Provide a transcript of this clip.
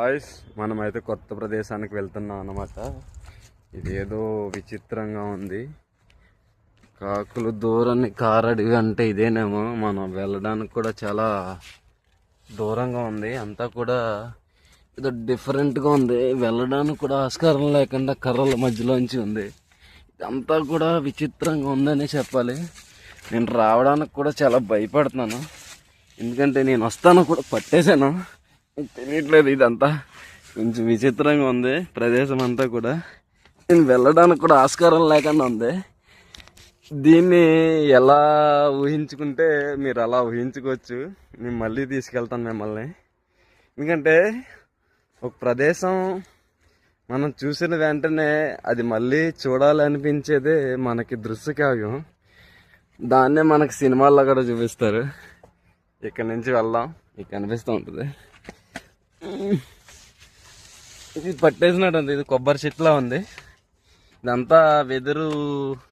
Boys మనమైతే కొత్త ప్రదేశానికి వెళ్తున్నాం అన్నమాట. ఇదేదో విచిత్రంగా ఉంది. కాకులు దూరాన్ని కారడి అంటే ఇదేనేమో. మనం వెళ్ళడానికి కూడా చాలా దూరంగా ఉంది. అంతా కూడా ఏదో డిఫరెంట్గా ఉంది. వెళ్ళడానికి కూడా ఆస్కారం లేకుండా కర్రల మధ్యలోంచి ఉంది. ఇదంతా కూడా విచిత్రంగా ఉందని చెప్పాలి. నేను రావడానికి కూడా చాలా భయపడుతున్నాను. ఎందుకంటే నేను వస్తాను కూడా పట్టేశాను. తెలియట్లేదు ఇదంతా. కొంచెం విచిత్రంగా ఉంది. ప్రదేశం అంతా కూడా. నేను వెళ్ళడానికి కూడా ఆస్కారం లేకుండా ఉంది. దీన్ని ఎలా ఊహించుకుంటే మీరు అలా ఊహించుకోవచ్చు. నేను మళ్ళీ తీసుకెళ్తాను మిమ్మల్ని. ఎందుకంటే ఒక ప్రదేశం మనం చూసిన వెంటనే అది మళ్ళీ చూడాలనిపించేదే మనకి దృశ్యకావ్యం. దాన్నే మనకి సినిమాల్లో కూడా చూపిస్తారు. ఇక్కడ నుంచి వెళ్దాం. మీకు కనిపిస్తూ ఉంటుంది. ఇది పట్టేసినట్టు ఉంది ఇది కొబ్బరి చెట్లా ఉంది. ఇదంతా వెదురు